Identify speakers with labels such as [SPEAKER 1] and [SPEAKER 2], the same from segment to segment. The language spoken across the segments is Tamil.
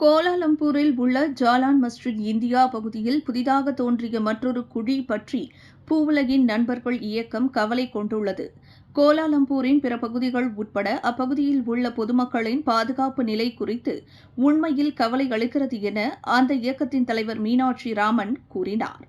[SPEAKER 1] கோலாலம்பூரில் உள்ள ஜாலான் மஸ்ஜித் இந்தியா பகுதியில் புதிதாக தோன்றிய மற்றொரு குழி பற்றி பூவுலகின் நண்பர்கள் இயக்கம் கவலை கொண்டுள்ளது. கோலாலம்பூரின் பிற பகுதிகள் உட்பட அப்பகுதியில் உள்ள பொதுமக்களின் பாதுகாப்பு நிலை குறித்து உண்மையில் கவலை அளிக்கிறது என அந்த இயக்கத்தின் தலைவர் மீனாட்சி ராமன் கூறினார்.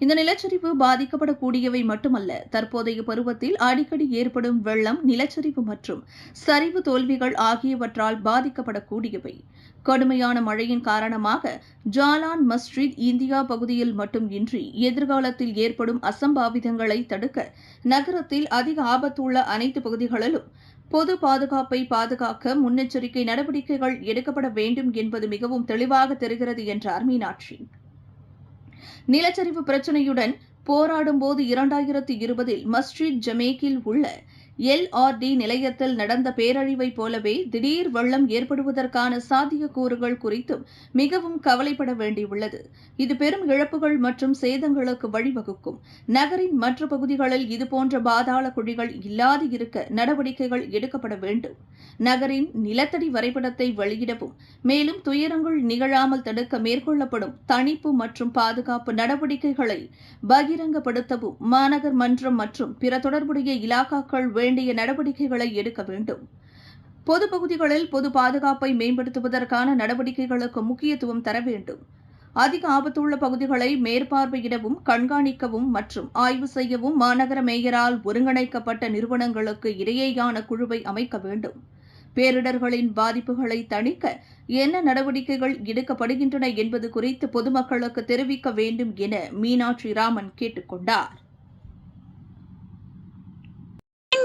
[SPEAKER 1] இந்த நிலச்சரிவு பாதிக்கப்படக்கூடியவை மட்டுமல்ல தற்போதைய பருவத்தில் அடிக்கடி ஏற்படும் வெள்ளம் நிலச்சரிவு மற்றும் சரிவு தோல்விகள் ஆகியவற்றால் பாதிக்கப்படக்கூடியவை. கடுமையான மழையின் காரணமாக ஜாலான் மஸ்ஜித் இந்தியா பகுதியில் மட்டும் இன்றி எதிர்காலத்தில் ஏற்படும் அசம்பாவிதங்களை தடுக்க நகரத்தில் அதிக ஆபத்துள்ள அனைத்து பகுதிகளிலும் பொது பாதுகாப்பை பாதுகாக்க முன்னெச்சரிக்கை நடவடிக்கைகள் எடுக்கப்பட வேண்டும் என்பது மிகவும் தெளிவாக தெரிகிறது என்றார் மீனாட்சி. நிலச்சரிவு பிரச்சினையுடன் போராடும் போது இரண்டாயிரத்தி இருபதில் மஸ்ஜித் ஜமேக்கில் உள்ள எல்ஆர்டி நிலையத்தில் நடந்த பேரழிவைப் போலவே திடீர் வெள்ளம் ஏற்படுவதற்கான சாத்தியக்கூறுகள் குறித்தும் மிகவும் கவலைப்பட வேண்டியுள்ளது. இது பெரும் இழப்புகள் மற்றும் சேதங்களுக்கு வழிவகுக்கும். நகரின் மற்ற பகுதிகளில் இதுபோன்ற பாதாள குழிகள் இல்லாது இருக்க நடவடிக்கைகள் எடுக்கப்பட வேண்டும். நகரின் நிலத்தடி வரைபடத்தை வெளியிடவும் மேலும் துயரங்கள் நிகழாமல் தடுக்க மேற்கொள்ளப்படும் தணிப்பு மற்றும் பாதுகாப்பு நடவடிக்கைகளை பகிரங்கப்படுத்தவும் மாநகர் மன்றம் மற்றும் பிற தொடர்புடைய இலாக்காக்கள் வேண்டிய நடவடிக்கைகளை எடுக்க வேண்டும். பொது பகுதிகளில் பொது பாதுகாப்பை மேம்படுத்துவதற்கான நடவடிக்கைகளுக்கு முக்கியத்துவம் தர வேண்டும். அதிக ஆபத்துள்ள பகுதிகளை மேற்பார்வையிடவும் கண்காணிக்கவும் மற்றும் ஆய்வு செய்யவும் மாநகர மேயரால் ஒருங்கிணைக்கப்பட்ட நிறுவனங்களுக்கு இடையேயான குழுவை அமைக்க வேண்டும். பேரிடர்களின் பாதிப்புகளை தணிக்க என்ன நடவடிக்கைகள் எடுக்கப்படுகின்றன என்பது குறித்து பொதுமக்களுக்கு தெரிவிக்க வேண்டும் என மீனாட்சி ராமன் கேட்டுக்கொண்டார்.